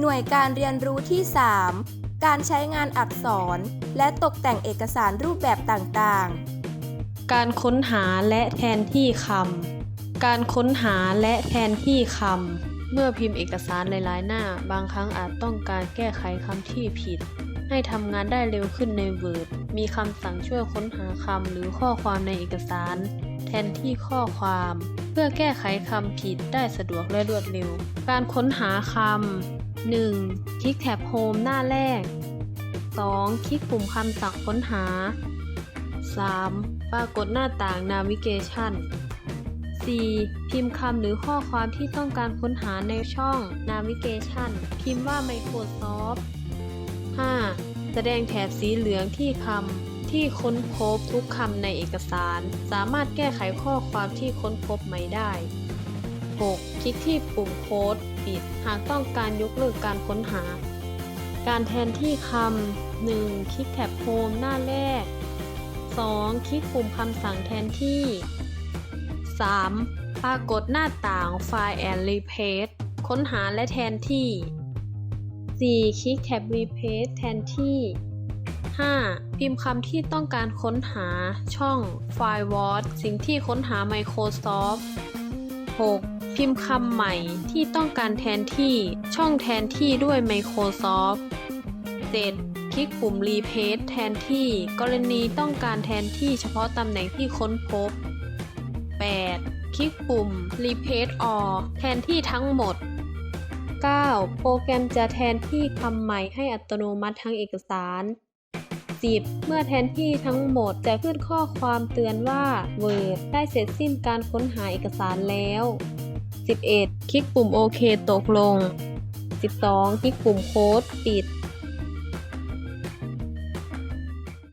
หน่วยการเรียนรู้ที่ 3 การใช้งานอักษร และตกแต่งเอกสารรูปแบบต่างๆ การค้นหาและแทนที่คำ การค้นหาและแทนที่คำ เมื่อพิมพ์เอกสารหลายๆ หน้า บางครั้งอาจต้องการแก้ไขคำที่ผิด ให้ทำงานได้เร็วขึ้นใน Word มีคำสั่งช่วยค้นหาคำหรือข้อความในเอกสาร แทนที่ข้อความ เพื่อแก้ไขคำผิดได้สะดวกและรวดเร็ว การค้นหาคำ 1. คลิกแท็บ Home หน้าแรก 2. คลิกปุ่มคำสั่งค้นหา 3. ปรากฏหน้าต่าง Navigation 4. พิมพ์คำหรือข้อความที่ต้องการค้นหาในช่อง Navigation พิมพ์ว่า Microsoft 5. แสดงแถบสีเหลืองที่คำที่ค้นพบทุกคำในเอกสาร สามารถแก้ไขข้อความที่ค้นพบใหม่ได้ 6. คลิกที่ปุ่มโค้ดปิด หากต้องการยกเลิกการค้นหา การแทนที่คำ 1. คลิกแท็บโฮมหน้าแรก 2. คลิกปุ่มคำสั่งแทนที่ 3. ปรากฏหน้าต่าง Find and Replace ค้นหาและแทนที่ 4. คลิกแท็บ Replace แทนที่ 5. พิมพ์คำที่ต้องการค้นหาช่อง Firewall สิ่งที่ค้นหา Microsoft 6. พิมพ์คำใหม่ที่ต้องการแทนที่ช่องแทนที่ด้วย Microsoft 7. คลิกปุ่ม Replace แทนที่ กรณีต้องการแทนที่เฉพาะตำแหน่งที่ค้นพบ 8. คลิกปุ่ม Replace All แทนที่ทั้งหมด 9. โปรแกรมจะแทนที่คำใหม่ให้อัตโนมัติทั้งเอกสาร 10. เมื่อแทนที่ทั้งหมดจะขึ้นข้อความเตือนว่า Word ได้เสร็จสิ้นการค้นหาเอกสารแล้ว 11. คลิกปุ่มโอเคตกลง 12. คลิกปุ่มโค้ดปิด